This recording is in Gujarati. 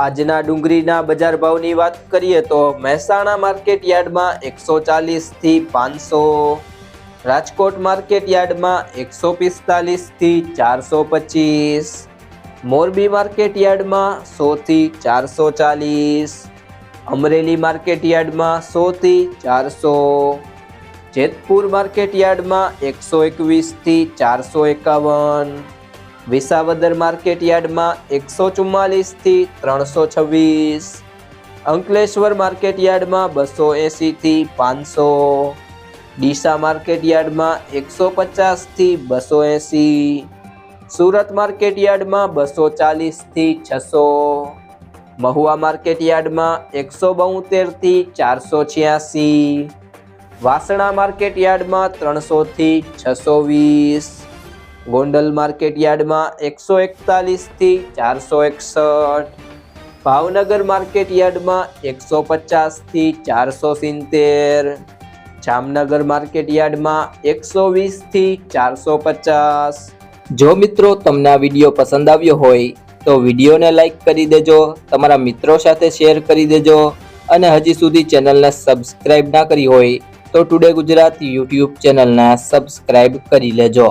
આજના ડુંગળીના બજાર ભાવની વાત કરીએ તો મહેસાણા માર્કેટ યાર્ડમાં એકસો ચાલીસથી પાંચસો, રાજકોટ માર્કેટ યાર્ડમાં એકસો પિસ્તાલીસથી ચારસો પચીસ, મોરબી માર્કેટ યાર્ડમાં સોથી ચારસો ચાલીસ, અમરેલી માર્કેટ યાર્ડમાં સોથી ચારસો, જેતપુર માર્કેટ યાર્ડમાં એકસો એકવીસથી ચારસો એકાવન વિસાવદર માર્કેટ યાર્ડમાં એકસો ચુમ્માલીસથી ત્રણસો છવ્વીસ. અંકલેશ્વર માર્કેટ યાર્ડમાં બસો એંસીથી પાંચસો. ડીસા માર્કેટ યાર્ડમાં એકસો પચાસથી બસો એંસી સુરત માર્કેટ યાર્ડમાં બસો ચાલીસથી છસો. મહુવા માર્કેટ યાર્ડમાં એકસો બોતેરથી ચારસો છ્યાસી. વાસણા માર્કેટ યાર્ડમાં ત્રણસોથી છસો વીસ. ગોંડલ માર્કેટ યાર્ડમાં એકસો એકતાલીસથી ચારસો એકસઠ. ભાવનગર માર્કેટ યાર્ડમાં એકસો પચાસથી ચારસો સિત્તેર. જામનગર માર્કેટ યાર્ડમાં એકસો વીસથી ચારસો પચાસ. જો મિત્રો તમને આ વીડિયો પસંદ આવ્યો હોય, તો વિડીયોને લાઈક કરી દેજો, તમારા મિત્રો સાથે શેર કરી દેજો અને હજી સુધી ચેનલને સબસ્ક્રાઈબ ના કરી હોય, તો ટુડે ગુજરાત યુટ્યુબ ચેનલને સબસ્ક્રાઈબ કરી લેજો.